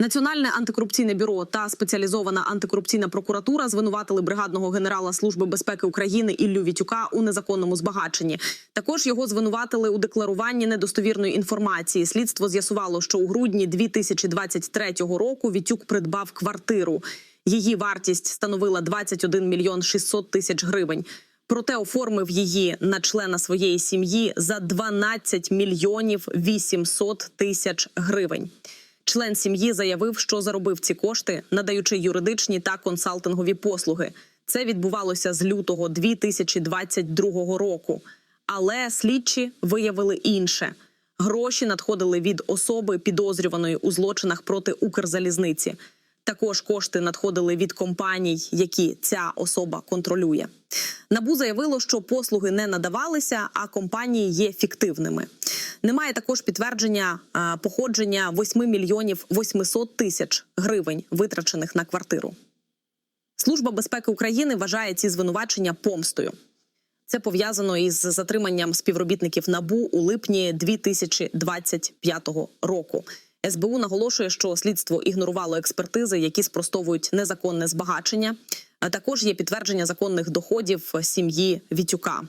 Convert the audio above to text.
Національне антикорупційне бюро та спеціалізована антикорупційна прокуратура звинуватили бригадного генерала Служби безпеки України Іллю Вітюка у незаконному збагаченні. Також його звинуватили у декларуванні недостовірної інформації. Слідство з'ясувало, що у грудні 2023 року Вітюк придбав квартиру. Її вартість становила 21 мільйон 600 тисяч гривень. Проте оформив її на члена своєї сім'ї за 12 мільйонів 800 тисяч гривень. Член сім'ї заявив, що заробив ці кошти, надаючи юридичні та консалтингові послуги. Це відбувалося з лютого 2022 року. Але слідчі виявили інше: гроші надходили від особи, підозрюваної у злочинах проти Укрзалізниці. Також кошти надходили від компаній, які ця особа контролює. Набу заявило, що послуги не надавалися, а компанії є фіктивними. Немає також підтвердження походження 8 мільйонів 800 тисяч гривень, витрачених на квартиру. Служба безпеки України вважає ці звинувачення помстою. Це пов'язано із затриманням співробітників набу у липні 2025 року. СБУ наголошує, що слідство ігнорувало експертизи, які спростовують незаконне збагачення. А також є підтвердження законних доходів сім'ї Вітюка.